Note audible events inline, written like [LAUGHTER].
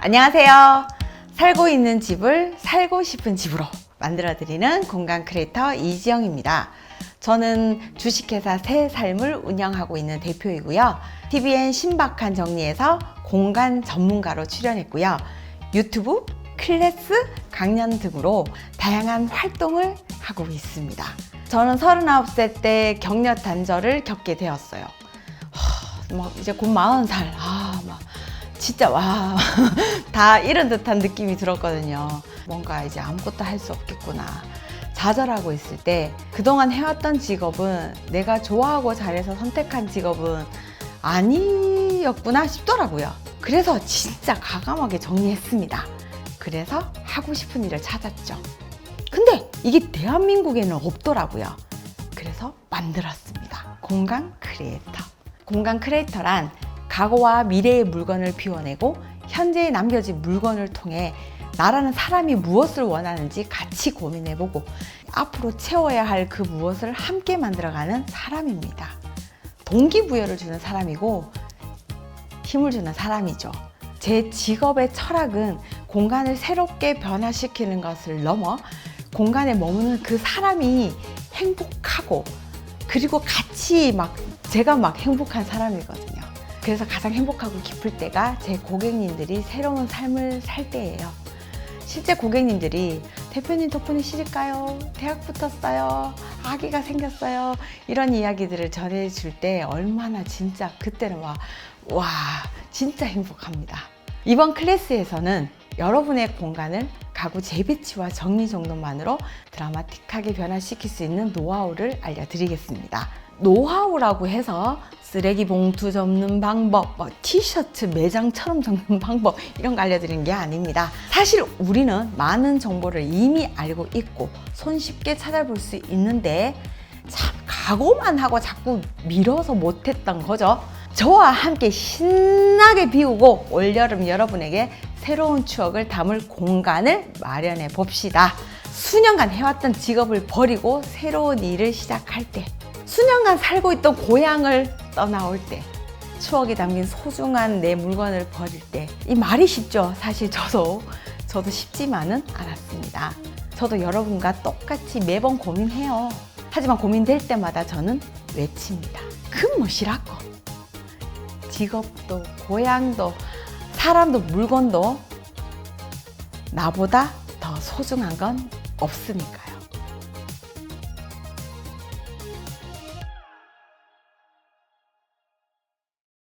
안녕하세요. 살고 있는 집을 살고 싶은 집으로 만들어드리는 공간 크리에이터 이지영입니다. 저는 주식회사 새 삶을 운영하고 있는 대표이고요. TVN 신박한 정리에서 공간 전문가로 출연했고요. 유튜브, 클래스, 강연 등으로 다양한 활동을 하고 있습니다. 저는 39세 때 격려 단절을 겪게 되었어요. 하, 막 이제 곧 40살. 아, 막 진짜 와. [LAUGHS] 다 이런 듯한 느낌이 들었거든요. 뭔가 이제 아무것도 할 수 없겠구나. 좌절하고 있을 때 그동안 해왔던 직업은 내가 좋아하고 잘해서 선택한 직업은 아니었구나 싶더라고요. 그래서 진짜 가감하게 정리했습니다. 그래서 하고 싶은 일을 찾았죠. 근데 이게 대한민국에는 없더라고요. 그래서 만들었습니다. 공간 크리에이터. 공간 크리에이터란 과거와 미래의 물건을 비워내고 현재에 남겨진 물건을 통해 나라는 사람이 무엇을 원하는지 같이 고민해보고 앞으로 채워야 할 그 무엇을 함께 만들어가는 사람입니다. 동기부여를 주는 사람이고 힘을 주는 사람이죠. 제 직업의 철학은 공간을 새롭게 변화시키는 것을 넘어 공간에 머무는 그 사람이 행복하고 그리고 같이 막 제가 막 행복한 사람이거든요. 그래서 가장 행복하고 기쁠 때가 제 고객님들이 새로운 삶을 살 때예요. 실제 고객님들이 대표님 덕분에 시집가요. 대학 붙었어요. 아기가 생겼어요. 이런 이야기들을 전해줄 때 얼마나 진짜 그때는 와, 와, 진짜 행복합니다. 이번 클래스에서는 여러분의 공간을 가구 재배치와 정리 정돈만으로 드라마틱하게 변화시킬 수 있는 노하우를 알려드리겠습니다. 노하우라고 해서 쓰레기 봉투 접는 방법, 뭐 티셔츠 매장처럼 접는 [LAUGHS] 방법 이런 거 알려드리는 게 아닙니다. 사실 우리는 많은 정보를 이미 알고 있고 손쉽게 찾아볼 수 있는데 참 각오만 하고 자꾸 밀어서 못했던 거죠. 저와 함께 신나게 비우고 올여름 여러분에게 새로운 추억을 담을 공간을 마련해 봅시다. 수년간 해왔던 직업을 버리고 새로운 일을 시작할 때, 수년간 살고 있던 고향을 떠나올 때, 추억이 담긴 소중한 내 물건을 버릴 때, 이 말이 쉽죠. 사실 저도, 저도 쉽지만은 않았습니다. 저도 여러분과 똑같이 매번 고민해요. 하지만 고민될 때마다 저는 외칩니다. 그 무엇이라고? 직업도, 고향도, 사람도, 물건도 나보다 더 소중한 건 없으니까.